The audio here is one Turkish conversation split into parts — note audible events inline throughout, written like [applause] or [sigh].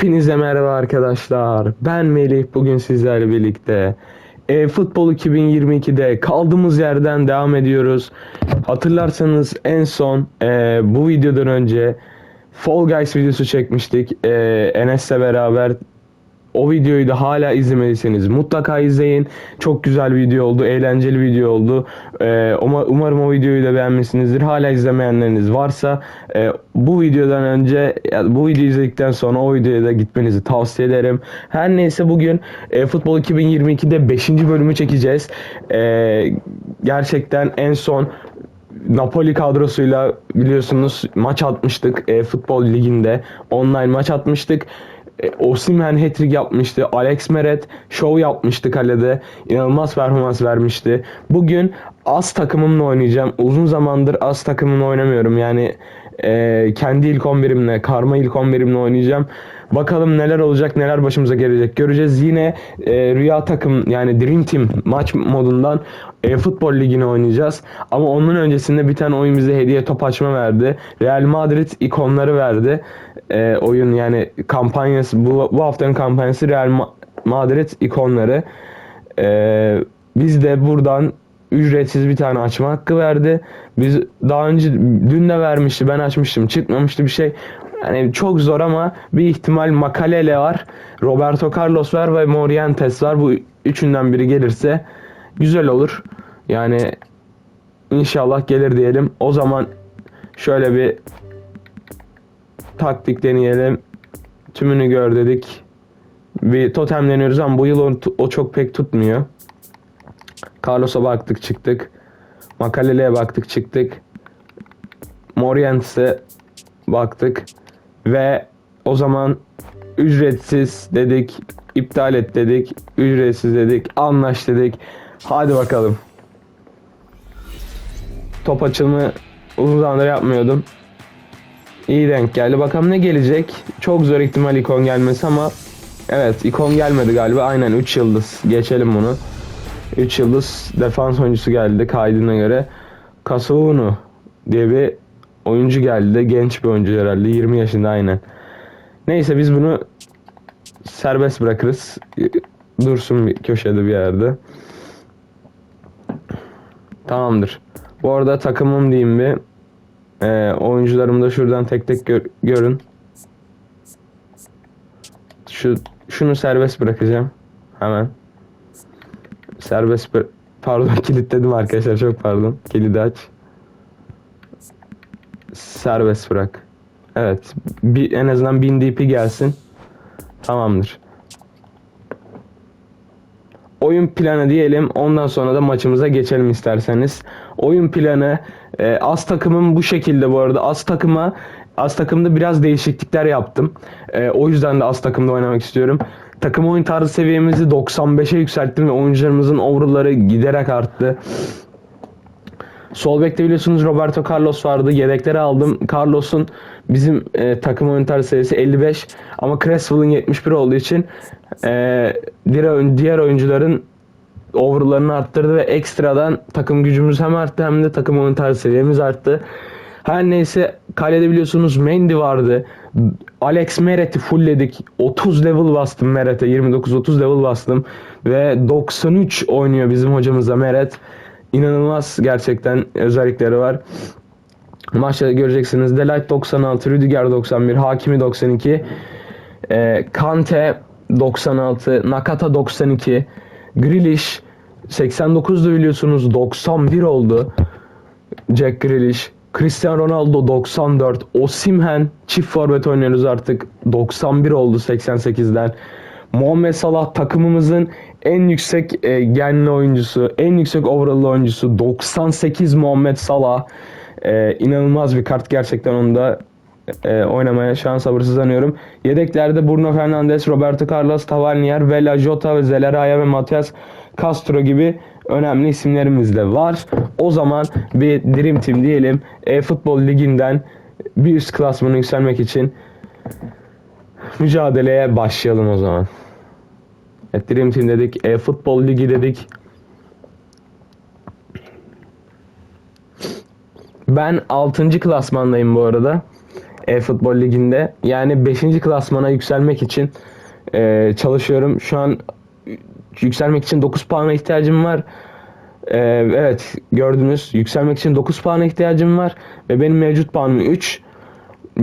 Hepinize merhaba arkadaşlar. Ben Melih. Bugün sizlerle birlikte e, Futbol 2022'de kaldığımız yerden devam ediyoruz. Hatırlarsanız en son e, bu videodan önce Fall Guys videosu çekmiştik. E, Enes'le beraber o videoyu da hala izlemediyseniz mutlaka izleyin. Çok güzel video oldu, eğlenceli video oldu. Ee, uma- umarım o videoyu da beğenmişsinizdir. Hala izlemeyenleriniz varsa e, bu videodan önce, bu videoyu izledikten sonra o videoya da gitmenizi tavsiye ederim. Her neyse bugün e, Futbol 2022'de 5. bölümü çekeceğiz. E, gerçekten en son Napoli kadrosuyla biliyorsunuz maç atmıştık futbol liginde. Online maç atmıştık. E, Osimhen hat-trick yapmıştı. Alex Meret show yapmıştı kalede. İnanılmaz performans vermişti. Bugün az takımımla oynayacağım. Uzun zamandır az takımımla oynamıyorum. Yani e, kendi ilk 11'imle, karma ilk 11'imle oynayacağım. Bakalım neler olacak, neler başımıza gelecek göreceğiz. Yine e, rüya takım yani Dream Team maç modundan e, futbol ligini oynayacağız. Ama onun öncesinde bir tane oyun bize hediye top açma verdi. Real Madrid ikonları verdi. E, oyun yani kampanyası bu, bu haftanın kampanyası Real Ma- Madrid ikonları. E, biz de buradan ücretsiz bir tane açma hakkı verdi. Biz daha önce dün de vermişti. Ben açmıştım. Çıkmamıştı bir şey. Yani çok zor ama bir ihtimal Makalele var. Roberto Carlos var ve Morientes var. Bu üçünden biri gelirse güzel olur. Yani inşallah gelir diyelim. O zaman şöyle bir taktik deneyelim. Tümünü gör dedik. Bir totem deniyoruz ama bu yıl o, o çok pek tutmuyor. Carlos'a baktık çıktık. Makalele'ye baktık çıktık. Morientes'e baktık. Ve o zaman ücretsiz dedik. iptal et dedik. Ücretsiz dedik. Anlaş dedik. Hadi bakalım. Top açılımı uzun zamandır yapmıyordum. İyi denk geldi. Bakalım ne gelecek. Çok zor ihtimal ikon gelmesi ama evet ikon gelmedi galiba. Aynen 3 yıldız. Geçelim bunu. 3 yıldız defans oyuncusu geldi kaydına göre. Kasovunu diye bir oyuncu geldi. Genç bir oyuncu herhalde. 20 yaşında aynen. Neyse biz bunu serbest bırakırız. Dursun bir köşede bir yerde. Tamamdır. Bu arada takımım diyeyim bir. Ee, oyuncularımı da şuradan tek tek gör- görün. Şu şunu serbest bırakacağım. Hemen. Serbest bıra- Pardon [laughs] kilitledim arkadaşlar çok pardon. Kilidi aç. Serbest bırak. Evet. Bir, en azından 1000 DP gelsin. Tamamdır. Oyun planı diyelim. Ondan sonra da maçımıza geçelim isterseniz. Oyun planı e, az takımım bu şekilde bu arada. Az takıma az takımda biraz değişiklikler yaptım. E, o yüzden de az takımda oynamak istiyorum. Takım oyun tarzı seviyemizi 95'e yükselttim ve oyuncularımızın overall'ları giderek arttı. Sol bekte biliyorsunuz Roberto Carlos vardı. Yedekleri aldım. Carlos'un bizim e, takım oyun seviyesi 55 ama Cresswell'ın 71 olduğu için e, diğer, diğer oyuncuların overall'larını arttırdı ve ekstradan takım gücümüz hem arttı hem de takım oyun tarzı seviyemiz arttı. Her neyse kalede biliyorsunuz Mendy vardı. Alex Meret'i fullledik. 30 level bastım Meret'e. 29-30 level bastım. Ve 93 oynuyor bizim hocamıza Meret. İnanılmaz gerçekten özellikleri var. Maçta göreceksiniz. Delight 96, Rüdiger 91, Hakimi 92, e, Kante 96, Nakata 92, Grealish 89'da biliyorsunuz 91 oldu. Jack Grealish, Cristiano Ronaldo 94, Osimhen çift forvet oynuyoruz artık 91 oldu 88'den. Muhammed Salah takımımızın en yüksek e, genli oyuncusu, en yüksek overall oyuncusu 98 Muhammed Salah. E, inanılmaz bir kart gerçekten onu da e, oynamaya şu an sabırsızlanıyorum. Yedeklerde Bruno Fernandes, Roberto Carlos, Tavernier, Vela Jota ve Zeleraya ve Matias Castro gibi önemli isimlerimiz de var. O zaman bir Dream Team diyelim. E, futbol liginden bir üst klasmana yükselmek için mücadeleye başlayalım o zaman. Evet Dream Team dedik. E, futbol ligi dedik. Ben 6. klasmandayım bu arada. e-futbol liginde. Yani 5. klasmana yükselmek için e, çalışıyorum. Şu an yükselmek için 9 puana ihtiyacım var. E, evet gördünüz yükselmek için 9 puana ihtiyacım var ve benim mevcut puanım 3.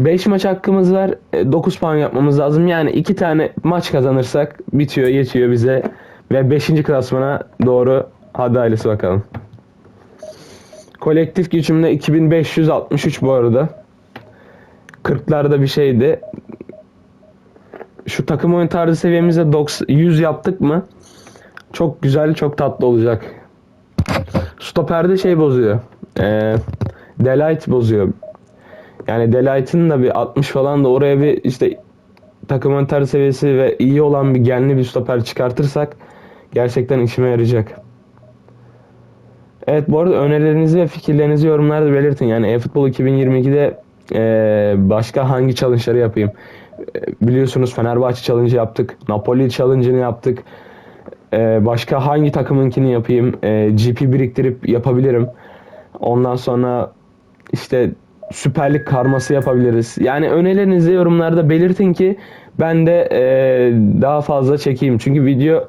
5 maç hakkımız var. 9 puan yapmamız lazım. Yani 2 tane maç kazanırsak bitiyor, yetiyor bize ve 5. klasmana doğru hadi ailesi bakalım. Kolektif gücümde 2563 bu arada. 40'larda bir şeydi. Şu takım oyun tarzı seviyemize 90 100 yaptık mı? Çok güzel, çok tatlı olacak. Stoperde şey bozuyor. Ee, Delight bozuyor. Yani Delight'ın da bir 60 falan da oraya bir işte takım oyun tarzı seviyesi ve iyi olan bir genli bir stoper çıkartırsak gerçekten işime yarayacak. Evet bu arada önerilerinizi ve fikirlerinizi yorumlarda belirtin. Yani eFootball 2022'de eee, başka hangi challenge'ları yapayım? Eee, biliyorsunuz Fenerbahçe challenge yaptık. Napoli challenge'ını yaptık. Eee, başka hangi takımınkini yapayım? Eee, GP biriktirip yapabilirim. Ondan sonra işte Süper karması yapabiliriz. Yani önerilerinizi yorumlarda belirtin ki ben de eee, daha fazla çekeyim. Çünkü video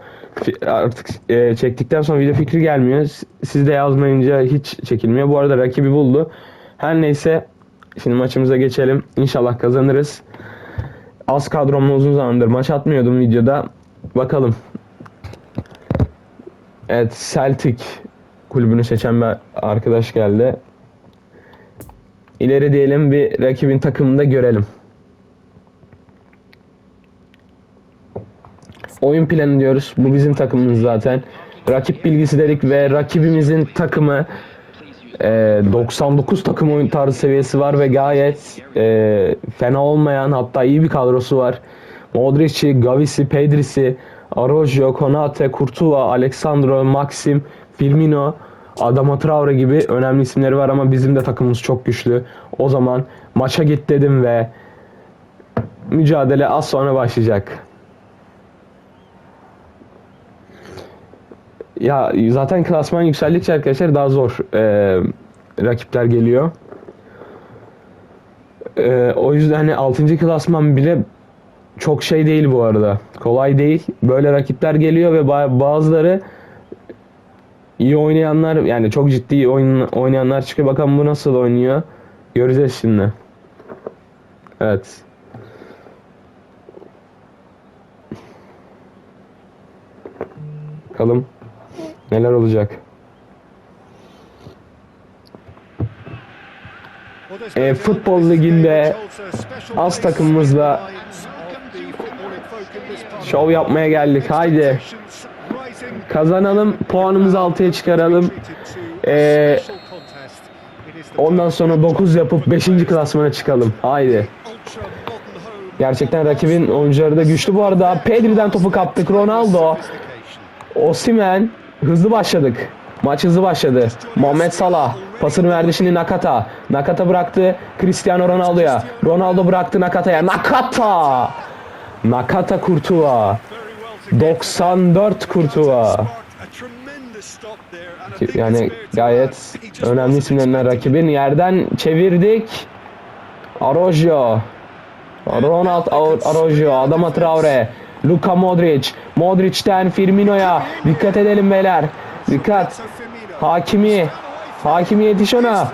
artık eee, çektikten sonra video fikri gelmiyor. Siz de yazmayınca hiç çekilmiyor. Bu arada rakibi buldu. Her neyse şimdi maçımıza geçelim. İnşallah kazanırız. Az kadromla uzun zamandır maç atmıyordum videoda. Bakalım. Evet Celtic kulübünü seçen bir arkadaş geldi. İleri diyelim bir rakibin takımını da görelim. Oyun planı diyoruz. Bu bizim takımımız zaten. Rakip bilgisi dedik ve rakibimizin takımı e, 99 takım oyun tarzı seviyesi var ve gayet e, fena olmayan hatta iyi bir kadrosu var. Modric'i, Gavis'i, Pedri'si, Araujo, Konate, Courtois, Alexandro, Maxim, Firmino, Adama Traore gibi önemli isimleri var ama bizim de takımımız çok güçlü. O zaman maça git dedim ve mücadele az sonra başlayacak. Ya zaten klasman yükseldikçe arkadaşlar daha zor e, rakipler geliyor. E, o yüzden hani 6. klasman bile çok şey değil bu arada. Kolay değil. Böyle rakipler geliyor ve ba- bazıları iyi oynayanlar yani çok ciddi oyun, oynayanlar çıkıyor. Bakalım bu nasıl oynuyor. Göreceğiz şimdi. Evet. Bakalım neler olacak. E, futbol liginde az takımımızla Şov yapmaya geldik. Haydi. Kazanalım. Puanımızı 6'ya çıkaralım. Ee, ondan sonra 9 yapıp 5. klasmana çıkalım. Haydi. Gerçekten rakibin oyuncuları da güçlü bu arada. Pedri'den topu kaptık. Ronaldo. Osimhen. Hızlı başladık. Maç hızlı başladı. Muhammed Salah. Pasını verdi şimdi Nakata. Nakata bıraktı Cristiano Ronaldo'ya. Ronaldo bıraktı Nakata'ya. Nakata! Nakata Kurtuva. 94 Kurtuva. Yani gayet önemli isimlerinden rakibin yerden çevirdik. Araujo. Ronald Ar- Araujo, Adama Traore, Luka Modric, Modric'ten Firmino'ya. Dikkat edelim beyler. Dikkat. Hakimi. Hakimi yetiş ona.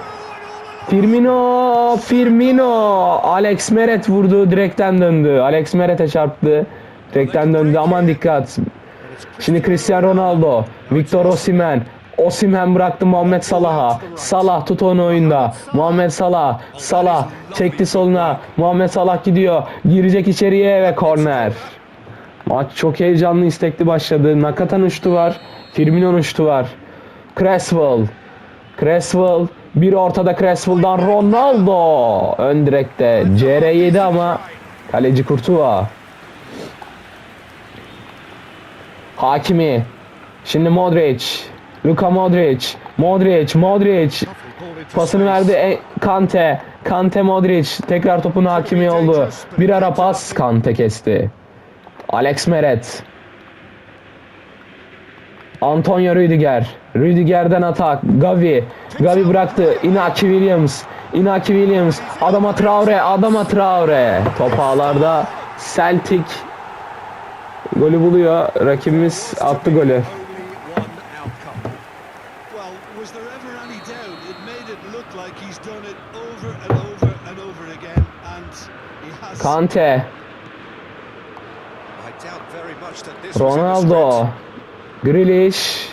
Firmino, Firmino. Alex Meret vurdu, direkten döndü. Alex Meret'e çarptı. Direkten döndü. Aman dikkat. Şimdi Cristiano Ronaldo, Victor Osimhen. Osimhen bıraktı Muhammed Salah'a. Salah tut onu oyunda. Muhammed Salah. Salah çekti soluna. Muhammed Salah gidiyor. Girecek içeriye ve korner. Maç çok heyecanlı, istekli başladı. Nakata'nın şutu var. Firmino'nun şutu var. Creswell. Creswell. Bir ortada Creswell'dan Ronaldo. Ön direkte. CR7 ama kaleci Kurtuva. Hakimi. Şimdi Modric. Luka Modric. Modric. Modric. Pasını verdi e, Kante. Kante Modric. Tekrar topun hakimi oldu. Bir ara pas Kante kesti. Alex Meret. Antonio Rüdiger. Rüdiger'den atak. Gavi. Gavi bıraktı. Inaki Williams. Inaki Williams. Adama Traore. Adama Traore. Top ağlarda Celtic golü buluyor. Rakibimiz attı golü. Kante. Ronaldo. Grealish.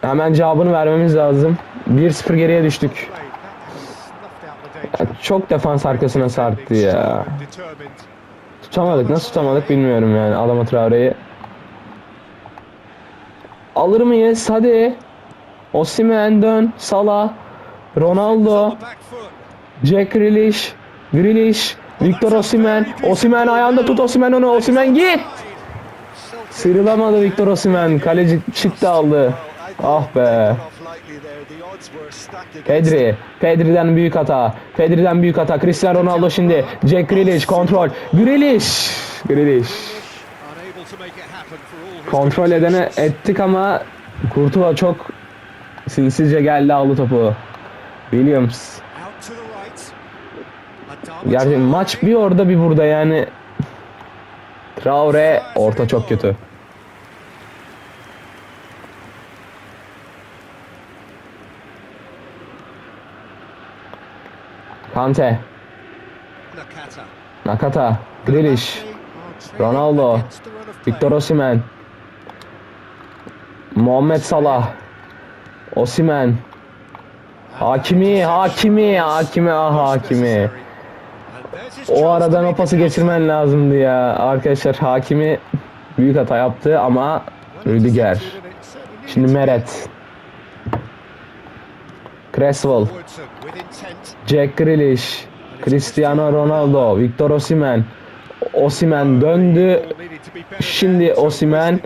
Hemen cevabını vermemiz lazım. 1-0 geriye düştük. Çok defans arkasına sarktı ya. Tutamadık. Nasıl tutamadık bilmiyorum yani Adama Traore'yi. Alır mıyız? Hadi. Osimhen dön. Salah. Ronaldo. Jack Grealish. Grealish. Victor Osimhen. Osimhen ayağında tut Osimhen onu. Osimhen git. Sıyrılamadı Victor Osimhen. Kaleci çıktı aldı. Ah be. Pedri. Pedri'den büyük hata. Pedri'den büyük hata. Cristiano Ronaldo şimdi. Jack Grealish kontrol. Grealish. Grealish. Kontrol edene ettik ama Kurtuğa çok sinsizce geldi aldı topu. Williams. Gerçi maç bir orada bir burada yani. Traore orta çok kötü. Kante, Nakata. Grealish, Ronaldo. Victor Osimhen, Muhammed Salah, Osimhen, Hakimi, Hakimi, Hakimi, ah Hakimi. O aradan o pası geçirmen lazımdı ya. Arkadaşlar Hakimi büyük hata yaptı ama Rüdiger. Şimdi Meret. Creswell. Jack Grealish, Cristiano Ronaldo, Victor Osimhen. Osimhen döndü. Şimdi Osimhen.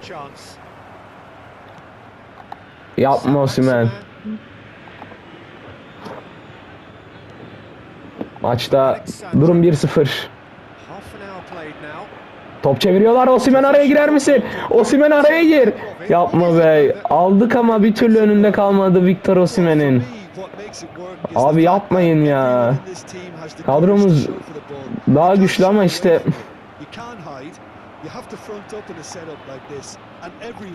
Yapma Osimhen. Maçta durum 1-0. Half an hour played now. Top çeviriyorlar. Osimhen araya girer misin? Osimhen araya gir. Yapma be. Aldık ama bir türlü önünde kalmadı Victor Osimhen'in. Abi yapmayın ya. Kadromuz daha güçlü ama işte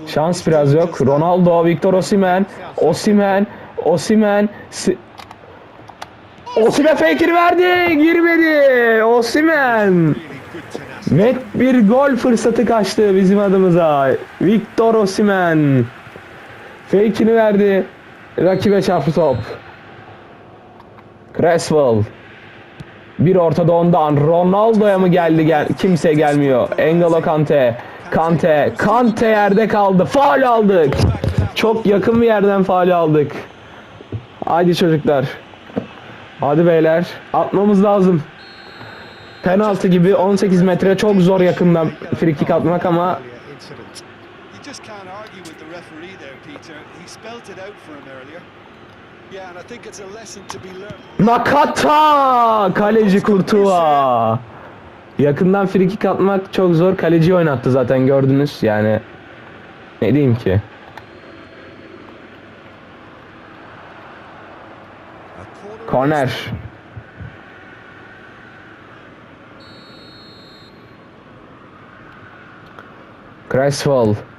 şans biraz yok. Ronaldo, Victor Osimhen, Osimhen, Osimhen, Si- Osimhen fake'ini verdi, girmedi. Osimhen. Net bir gol fırsatı kaçtı bizim adımıza. Victor Osimhen. Fake'ini verdi. Rakibe çarptı top. Creswell. Bir ortada ondan. Ronaldo'ya mı geldi? Gel Kimse gelmiyor. Engolo Kante. Kante. Kante yerde kaldı. Faul aldık. Çok yakın bir yerden faul aldık. Hadi çocuklar. Hadi beyler. Atmamız lazım. Penaltı gibi 18 metre çok zor yakından free kick atmak ama referee there, Peter. He spelt it out for him earlier. Yeah, and I think it's a lesson to be learned. Nakata kaleci Kurtuğa. Yakından free kick atmak çok zor. Kaleci oynattı zaten gördünüz. Yani ne diyeyim ki? Korner. Creswell.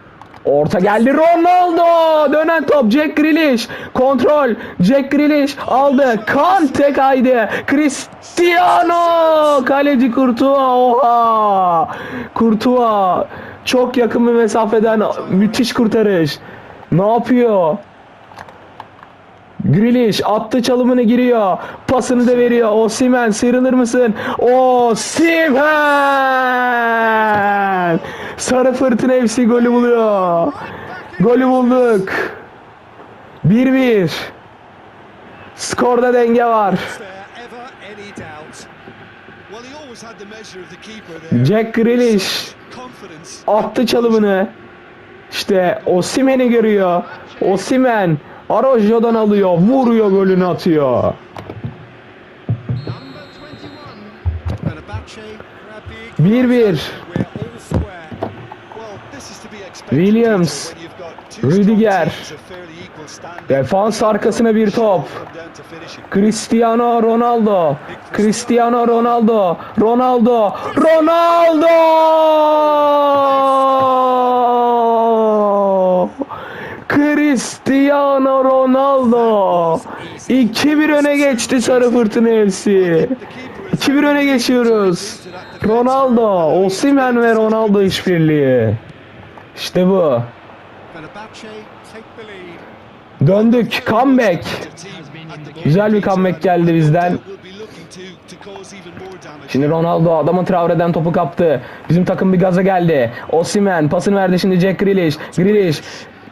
Orta geldi Ronaldo. Dönen top Jack Grealish. Kontrol. Jack Grealish aldı. Kante kaydı. Cristiano. Kaleci Kurtuğa. Oha. Kurtuğa. Çok yakın bir mesafeden müthiş kurtarış. Ne yapıyor? Grealish attı çalımını giriyor. Pasını da veriyor. Osimhen sıyrılır mısın? Osimhen! Sarı Fırtına FC golü buluyor. Golü bulduk. 1-1. Skorda denge var. Jack Grealish attı çalımını. İşte Osimhen'i görüyor. Osimhen Araujo'dan alıyor. Vuruyor golünü atıyor. Number 21. And Abache grabbed the 1-1. We're all square. Well, This is to be expected, Williams, Rüdiger. Defans arkasına bir top. Cristiano Ronaldo. Cristiano Ronaldo. Ronaldo. Ronaldo. Cristiano Ronaldo. 2-1 öne geçti Sarı Fırtına FC. 2-1 öne geçiyoruz. Ronaldo, Osimhen ve Ronaldo işbirliği. İşte bu. Döndük. Comeback. Güzel bir comeback geldi bizden. Şimdi Ronaldo adamın Traore'den topu kaptı. Bizim takım bir gaza geldi. Osimhen pasını verdi şimdi Jack Grealish. Grealish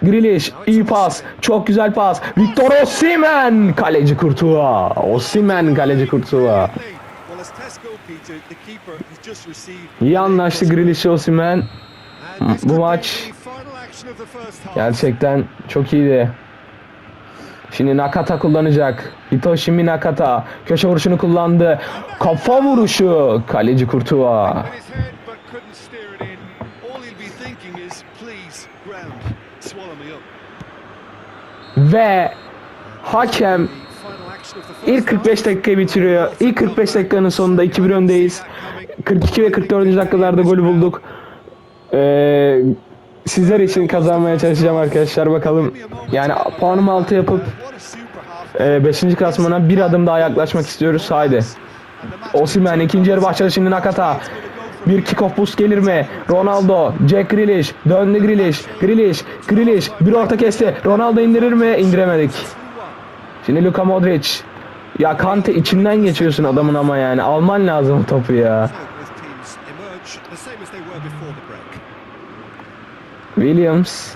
Grealish iyi pas. Çok güzel pas. Victor Osimhen kaleci Kurtuğa. Osimhen kaleci Kurtuğa. İyi anlaştı. And this Bu maç. Gerçekten çok iyiydi. Şimdi Nakata kullanacak. Hitoshi Nakata köşe vuruşunu kullandı. Kafa vuruşu. Kaleci Kurtuğa. Ve hakem ilk 45 dakikayı bitiriyor. İlk 45 dakikanın sonunda 2-1 öndeyiz. 42 ve 44. dakikalarda golü bulduk. Ee, sizler için kazanmaya çalışacağım arkadaşlar bakalım. Yani puanımı 6 yapıp What a super half. 5. klasmana bir adım daha yaklaşmak istiyoruz. Haydi. Osimhen ikinci yarı başladı şimdi Nakata. Bir kick-off boost gelir mi? Ronaldo, Jack Grealish, döndü Grealish, Grealish, Grealish, bir orta kesti. Ronaldo indirir mi? İndiremedik. Şimdi Luka Modric. Ya Kante içinden geçiyorsun adamın ama yani. Alman lazım topu ya. Williams.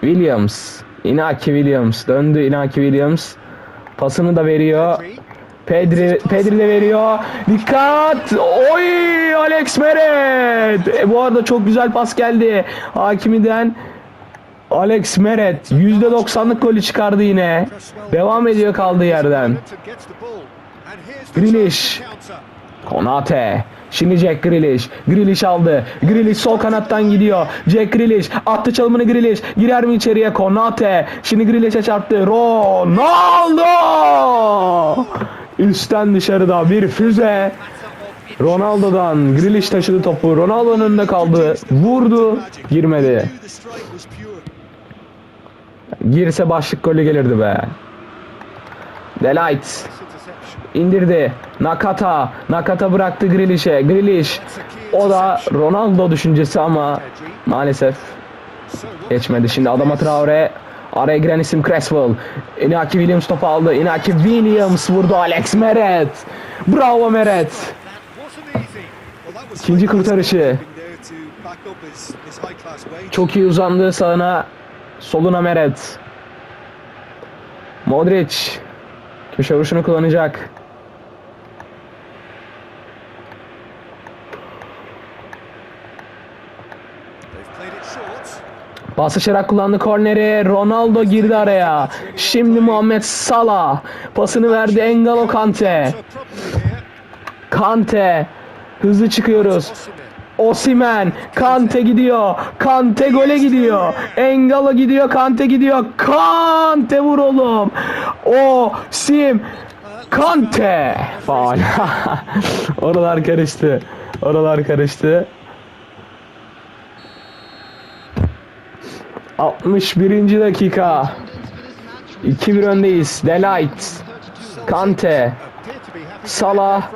Williams. Inaki Williams. Döndü Inaki Williams. Pasını da veriyor. Pedri, Pedri de veriyor. Dikkat! Oy! Alex Meret! E, bu arada çok güzel pas geldi. Hakimi'den Alex Meret %90'lık golü çıkardı yine. Devam ediyor kaldığı yerden. Grealish. Konate. Şimdi Jack Grealish. Grealish aldı. Grealish sol kanattan gidiyor. Jack Grealish attı çalımını Grealish. Girer mi içeriye? Konate. Şimdi Grealish'e çarptı. Ronaldo! Üstten dışarıda bir füze. Ronaldo'dan Grealish taşıdı topu. Ronaldo'nun önünde kaldı. Vurdu. Girmedi. Girse başlık golü gelirdi be. Delight. indirdi. Nakata. Nakata bıraktı Grealish'e. Grealish. O da Ronaldo düşüncesi ama maalesef geçmedi. Şimdi adama Traore. Araya giren isim Creswell. Inaki Williams topu aldı. Inaki Williams vurdu Alex Meret. Bravo Meret. İkinci kurtarışı. Çok iyi uzandı sağına. Soluna Meret. Modric. Köşe vuruşunu kullanacak. Basışarak kullandı korneri. Ronaldo girdi araya. Şimdi Muhammed Salah. Pasını verdi Engolo Kante. Kante. Hızlı çıkıyoruz. Osimen. Kante gidiyor. Kante gole gidiyor. Engolo gidiyor. Kante gidiyor. Kante vur oğlum. O sim. Kante. Faal. [laughs] Oralar karıştı. Oralar karıştı. 61. dakika. 2-1 öndeyiz. Delight. Kante. Salah.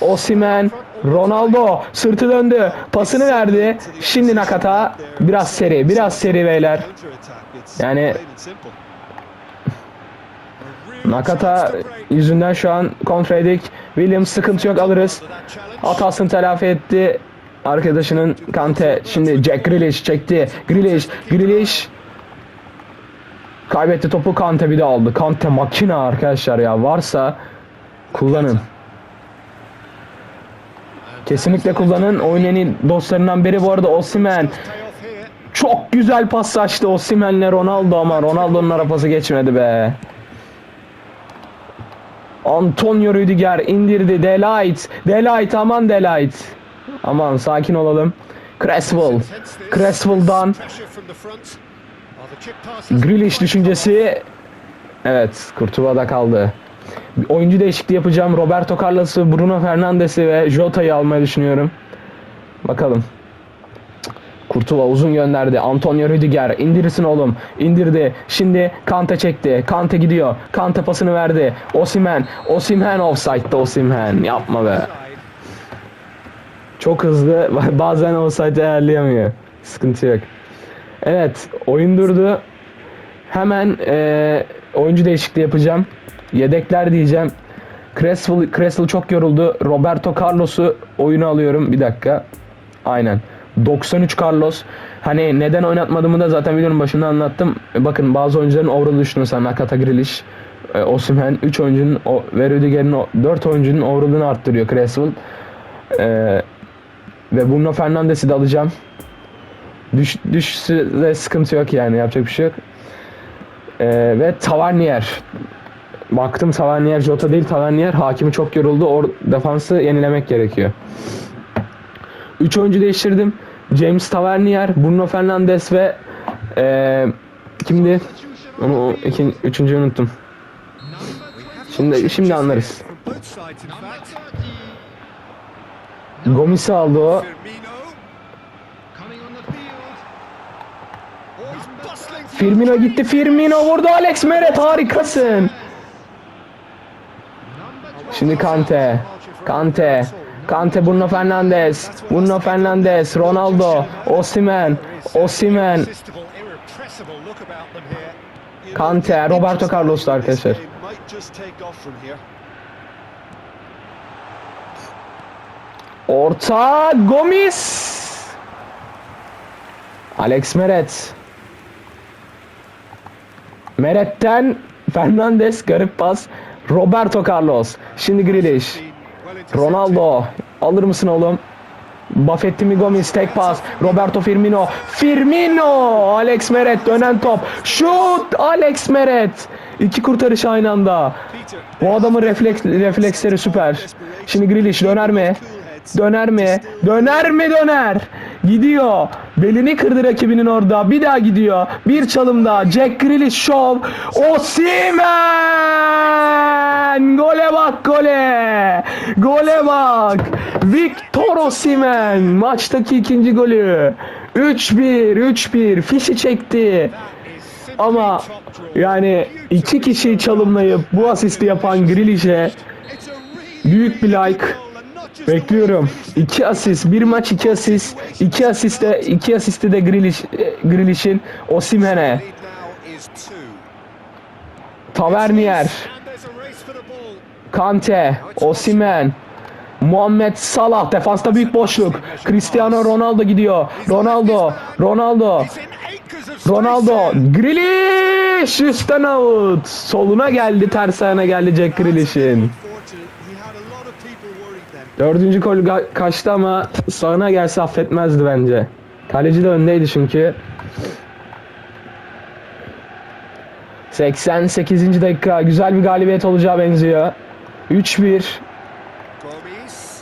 Osimhen, Ronaldo sırtı döndü. Pasını verdi. Şimdi Nakata biraz seri, biraz seri beyler. Yani-. Nakata yüzünden şu an kontra yedik. Williams sıkıntı yok alırız. Hatasını telafi etti. Arkadaşının Kante. Şimdi Jack Grealish çekti. Grealish, Grealish kaybetti topu Kante bir de aldı. Kante makina arkadaşlar ya. Varsa kullanın. Kesinlikle kullanın. İyi dostlarından biri bu arada here. Çok güzel pas açtı Osimhen'le Ronaldo ama Ronaldo'nun arapası geçmedi be. Antonio Rüdiger indirdi. Delight. Delight aman Delight. Aman sakin olalım. Cresswell. Cresswell'dan Grealish düşüncesi. Evet, Kurtuva'da kaldı. Bir oyuncu değişikliği yapacağım. Roberto Carlos'u, Bruno Fernandes'i ve Jota'yı almayı düşünüyorum. Bakalım. Kurtuva uzun gönderdi. Antonio Rüdiger indirsin oğlum. İndirdi. Şimdi Kante çekti. Kante gidiyor. Kante pasını verdi. Osimen. Osimen offside'da Osimen. Yapma be. Çok hızlı. [laughs] Bazen offside ayarlayamıyor. Sıkıntı yok. Evet. Oyun durdu. Hemen eee, oyuncu değişikliği yapacağım. Yedekler diyeceğim. Cresswell, Cresswell çok yoruldu. Roberto Carlos'u oyuna alıyorum. Bir dakika. Aynen. 93 Carlos. Hani neden oynatmadığımı da zaten videonun başında anlattım. E, Bakın bazı oyuncuların overall düştü mesela Nakata Grealish, e, Osimhen 3 oyuncunun ve Rüdiger'in o- 4 oyuncunun overall'ını arttırıyor Cresswell. E, ve Bruno Fernandes'i de alacağım. Düş, düşse de sıkıntı yok yani yapacak bir şey yok. E, ve Tavernier. Baktım Tavernier Jota değil Tavernier. Hakimi çok yoruldu. Or defansı yenilemek gerekiyor. 3 oyuncu değiştirdim. James Tavernier, Bruno Fernandes ve eee kimdi? Onu o ikin, üçüncüyü unuttum. Şimdi şimdi anlarız. Gomis'i aldı o. Firmino gitti. Firmino vurdu. Alex Meret harikasın. Şimdi Kante. Kante. Kante Bruno Fernandes. Bruno Fernandes. Ronaldo. Osimhen. Osimhen. Kante. Roberto Carlos'tu arkadaşlar. Orta Gomis. Alex Meret. Meret'ten Fernandes garip pas. Roberto Carlos. Şimdi Grealish. Ronaldo. Alır mısın oğlum? Buffetti mi Gomis tek pas. Roberto Firmino. Firmino. Alex Meret dönen top. Şut. Alex Meret. İki kurtarış aynı anda. Bu adamın refleks, refleksleri süper. Şimdi Grealish döner mi? Döner mi? Döner mi döner? Gidiyor. Belini kırdı rakibinin orada. Bir daha gidiyor. Bir çalım daha. Jack Grealish şov. Osimhen! Gole bak gole. Gole bak. Victor Osimhen. Maçtaki ikinci golü. 3-1. 3-1. Fişi çekti. Ama yani iki kişiyi çalımlayıp bu asisti yapan Grealish'e büyük bir like bekliyorum. İki asist, bir maç iki asist, iki asiste, iki asisti de Grealish, e, Grealish'in Osimhen'e, Tavernier, Kante, Osimhen, Muhammed Salah defansta büyük boşluk. Cristiano Ronaldo gidiyor. Ronaldo, Ronaldo, Ronaldo, Grealish üstten out. Soluna geldi, ters ayağına geldi Jack Grealish'in. Dördüncü gol ga- kaçtı ama sağına gelse affetmezdi bence. Kaleci de öndeydi çünkü. 88. dakika güzel bir galibiyet olacağı benziyor. 3-1.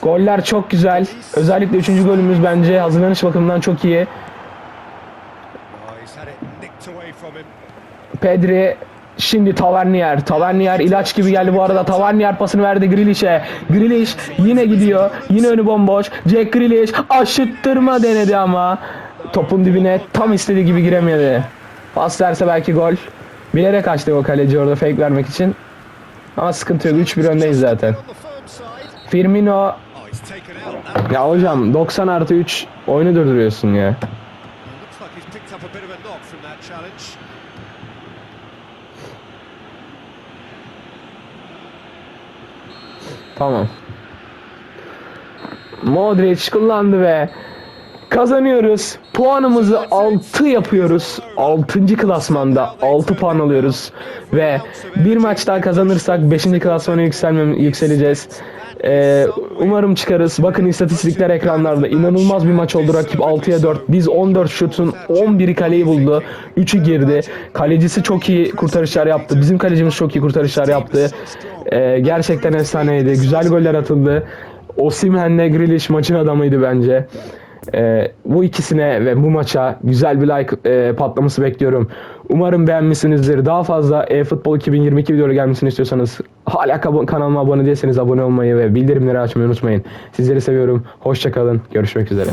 Goller çok güzel. Özellikle 3. golümüz bence hazırlanış bakımından çok iyi. Pedri şimdi Tavernier. Tavernier ilaç gibi geldi bu arada. Tavernier pasını verdi Grealish'e. Grealish yine gidiyor. Yine önü bomboş. Jack Grealish aşıttırma denedi ama topun dibine tam istediği gibi giremedi. Pas verse belki gol. Bilerek açtı o kaleci orada fake vermek için. Ama sıkıntı yok. 3-1 öndeyiz zaten. Firmino ya hocam 90 artı 3 oyunu durduruyorsun ya. Tamam. Modric kullandı ve kazanıyoruz. Puanımızı 6 yapıyoruz. 6. klasmanda 6 puan alıyoruz. Ve bir maç daha kazanırsak 5. klasmana yükselmem, yükseleceğiz. Ee, umarım çıkarız. Bakın istatistikler ekranlarda. İnanılmaz bir maç oldu. Rakip 6'ya 4. Biz 14 şutun 11'i kaleyi buldu. 3'ü girdi. Kalecisi çok iyi kurtarışlar yaptı. Bizim kalecimiz çok iyi kurtarışlar yaptı. Ee, gerçekten efsaneydi. Güzel goller atıldı. Osimhen'le Grealish maçın adamıydı bence. E, bu ikisine ve bu maça güzel bir like e, patlaması bekliyorum. Umarım beğenmişsinizdir. Daha fazla e-futbol 2022 videoları gelmesini istiyorsanız hala kanalıma abone değilseniz abone olmayı ve bildirimleri açmayı unutmayın. Sizleri seviyorum. Hoşçakalın. Görüşmek üzere.